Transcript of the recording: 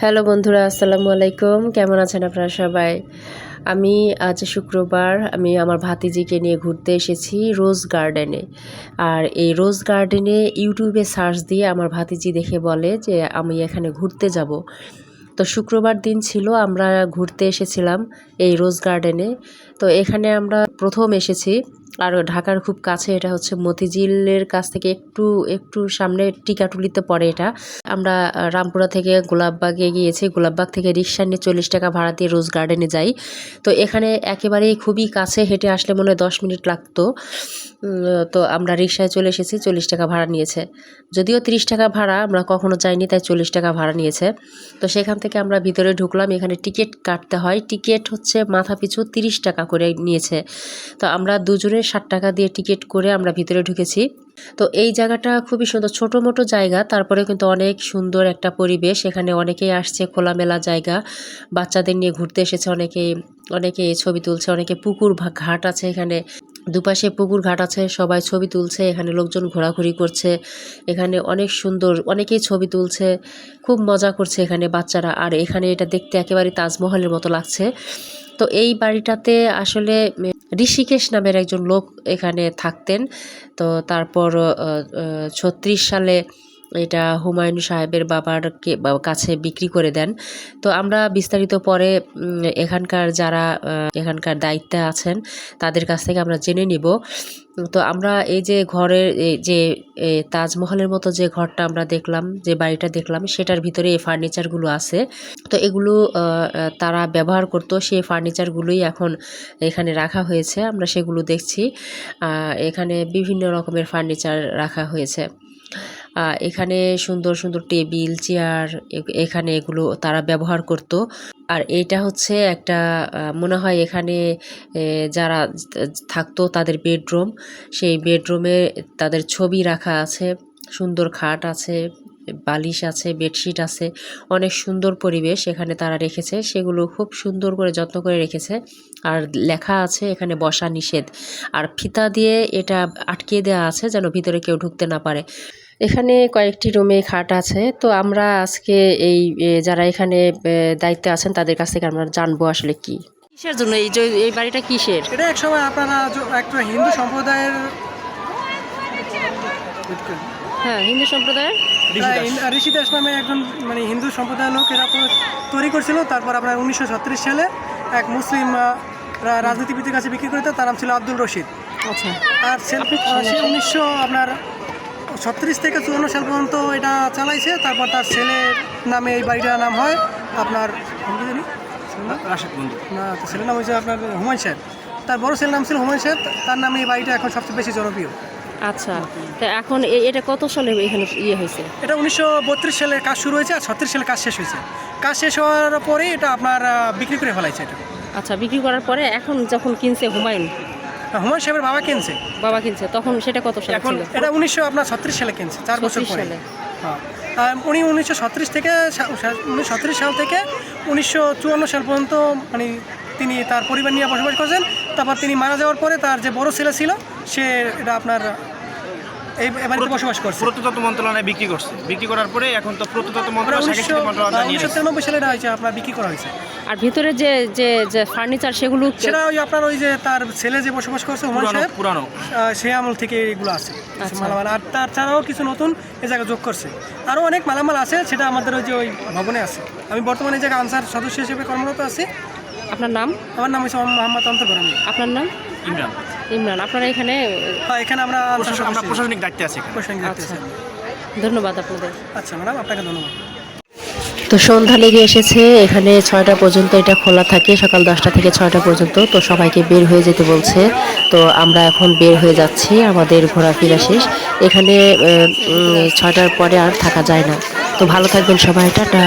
Hello বন্ধুরা, আসসালামু আলাইকুম। কেমন আছেন আপনারা সবাই? আমি আজ শুক্রবার, আমি আমার ভাতিজিকে নিয়ে ঘুরতে এসেছি রোজ গার্ডেনে। আর এই রোজ গার্ডেনে ইউটিউবে সার্চ দিয়ে আমার ভাতিজি দেখে বলে যে, আমি এখানে ঘুরতে যাব। তো শুক্রবার দিন ছিল, আমরা ঘুরতে এসেছিলাম এই রোজ গার্ডেনে। তো এখানে আমরা প্রথম এসেছি। আর ঢাকার খুব কাছে এটা হচ্ছে মতিঝিলের কাছ থেকে একটু একটু সামনে টিকাটুলিতে পড়ে এটা। আমরা রামপুরা থেকে গোলাপবাগে গিয়েছি। গোলাপবাগ থেকে রিক্সা নিয়ে চল্লিশ টাকা ভাড়া দিয়ে রোজ গার্ডেনে যাই। তো এখানে একেবারেই খুবই কাছে হেঁটে আসলে মনে হয় দশ মিনিট লাগতো। তো আমরা রিক্সায় চলে এসেছি, চল্লিশ টাকা ভাড়া নিয়েছে। যদিও তিরিশ টাকা ভাড়া, আমরা কখনো যাইনি, তাই চল্লিশ টাকা ভাড়া নিয়েছে। তো সেখান থেকে আমরা ভিতরে ঢুকলাম। এখানে টিকিট কাটতে হয়। টিকিট হচ্ছে মাথা পিছু তিরিশ টাকা করে নিয়েছে। তো আমরা দুজনে ষাট টাকা দিয়ে টিকিট করে আমরা ভিতরে ঢুকেছি। তো এই জায়গাটা খুবই সুন্দর, ছোটো মোটো জায়গা, তারপরে কিন্তু অনেক সুন্দর একটা পরিবেশ। এখানে অনেকেই আসছে, খোলামেলা জায়গা। বাচ্চাদের নিয়ে ঘুরতে এসেছে অনেকেই অনেকে ছবি তুলছে, অনেকে পুকুর ঘাট আছে এখানে। দুপাশে পুকুর, ঘাট আছে, সবাই ছবি তুলছে, এখানে লোকজন ঘোরাঘুরি করছে। এখানে অনেক সুন্দর, অনেকেই ছবি তুলছে, খুব মজা করছে এখানে বাচ্চারা। আর এখানে এটা দেখতে একেবারে তাজমহলের মতো লাগছে। তো এই বাড়িটাতে আসলে ঋষিকেশ নামের একজন লোক এখানে থাকতেন। তো তারপর ছত্রিশ সালে এটা হুমায়ুন সাহেবের বাবার কাছে বিক্রি করে দেন। তো আমরা বিস্তারিত পরে এখানকার যারা এখানকার দায়িত্বে আছেন, তাদের কাছ থেকে আমরা জেনে নিব। তো আমরা এই যে ঘরের যে তাজমহলের মতো যে ঘরটা আমরা দেখলাম, যে বাড়িটা দেখলাম, সেটার ভিতরে এই ফার্নিচারগুলো আছে। তো এগুলো তারা ব্যবহার করতো, সেই ফার্নিচারগুলোই এখন এখানে রাখা হয়েছে। আমরা সেগুলো দেখছি। এখানে বিভিন্ন রকমের ফার্নিচার রাখা হয়েছে। এখানে সুন্দর সুন্দর টেবিল, চেয়ার এখানে এগুলো তারা ব্যবহার করত। আর এইটা হচ্ছে একটা মনে হয় এখানে যারা থাকতো তাদের বেডরুম। সেই বেডরুমে তাদের ছবি রাখা আছে, সুন্দর খাট আছে, বালিশ আছে, বেডশিট আছে, অনেক সুন্দর পরিবেশ এখানে তারা রেখেছে। সেগুলো খুব সুন্দর করে যত্ন করে রেখেছে। আর লেখা আছে এখানে বসা নিষেধ। আর ফিতা দিয়ে এটা আটকে দেওয়া আছে যেন ভিতরে কেউ ঢুকতে না পারে। এখানে কয়েকটি রুমে খাট আছে। তো আমরা আজকে এই যারা এখানে দায়িত্বে আছেন তাদের কাছ থেকে আমরা জানব আসলে কি। কিসের জন্য? এই যে এই বাড়িটা কিসের? এটা এক সময় আপনারা একটা হিন্দু সম্প্রদায়ের হ্যাঁ হিন্দু সম্প্রদায়ের? আহ, ঋষি দাস নামে একজন মানে হিন্দু সম্প্রদায়ের লোক এরা তৈরি করছিল। তারপর আপনার উনিশশো ছত্রিশ সালে এক মুসলিম রাজনীতিবিদের কাছে বিক্রি করে তার নাম ছিল আব্দুল রশিদ। আচ্ছা। আর সে উনিশশো আপনার ছত্রিশ থেকে চুয়ান্ন সাল পর্যন্ত এটা চালাইছে। তারপর তার ছেলের নামে এই বাড়িটার নাম হয় আপনার? রাশেদ বন্ধু। না ছেলের নাম হয়েছে আপনার হুমায়ুন সাহেব তার বড় ছেলের নাম ছিল হুমায়ুন সাহেব তার নামে এই বাড়িটা এখন সবচেয়ে বেশি জনপ্রিয়। আচ্ছা তা এখন এ- এটা কত সালে এখানে ইয়ে হয়েছে? এটা উনিশশো বত্রিশ সালে কাজ শুরু হয়েছে আর ছত্রিশ সালে কাজ শেষ হয়েছে। কাজ শেষ হওয়ার পরে এটা আপনার বিক্রি করে ফেলাইছে এটা। আচ্ছা বিক্রি করার পরে এখন যখন কিনছে হুমায়ুন হুমায়ুন সাহেবের বাবা কিনছে। বাবা কিনছে তখন সেটা কত সালে এখন এটা উনিশশো আপনার ছত্রিশ সালে কিনছে চার বছর 36 পরে। হ্যাঁ। উনি উনিশশো ছত্রিশ থেকে উনিশশো ছত্রিশ সাল থেকে উনিশশো চুয়ান্ন সাল পর্যন্ত মানে তিনি তার পরিবার নিয়ে বসবাস করেছেন। তারপর তিনি মারা যাওয়ার পরে তার যে বড় ছেলে ছিল সে এটা আপনার এই বাড়িতে বসবাস করছে। প্রত্নতত্ত্ব মন্ত্রণালয়ে বিক্রি করছে। বিক্রি করার পরে এখন তো প্রত্নতত্ত্ব মন্ত্রণালয় উনিশশো। তিরানব্বই সালে হয়েছে আপনার বিক্রি করা হয়েছে। আর ভিতরে যে যে যে ফার্নিচার সেগুলো সেটা ওই আপনার ওই যে তার ছেলে যে বসবাস করছে হুমায়ুন পুরানো সাহেব পুরানো। আহ, আমল থেকে এগুলো আছে আচ্ছা। মালামাল। আর তার ছাড়াও কিছু নতুন এ জায়গায় যোগ করছে। আরও অনেক মালামাল আছে সেটা আমাদের ওই যে ওই ভবনে আছে। আমি বর্তমানে এই জায়গায় আনসার সদস্য হিসেবে কর্মরত আছি আপনার নাম? আমার নাম হচ্ছে মোহাম্মদ অন্তর গরমি আপনার নাম? ইমরান। ইমরান আপনারা এখানে হ্যাঁ এখানে আমরা আমরা প্রশাসনিক দায়িত্বে আছি। প্রশাসনিক দায়িত্বে আচ্ছা। আছি। ধন্যবাদ আপনাদের। আচ্ছা ম্যাডাম আপনাকে ধন্যবাদ। তো সন্ধ্যা লেগে এসেছে এখানে ছয়টা পর্যন্ত এটা খোলা থাকে সকাল দশটা থেকে ছয়টা পর্যন্ত তো সবাইকে বের হয়ে যেতে বলছে। তো আমরা এখন বের হয়ে যাচ্ছি আমাদের ঘোরাফেরা শেষ। এখানে ছয়টার পরে আর থাকা যায় না। তো ভালো থাকবেন সবাই টাটা।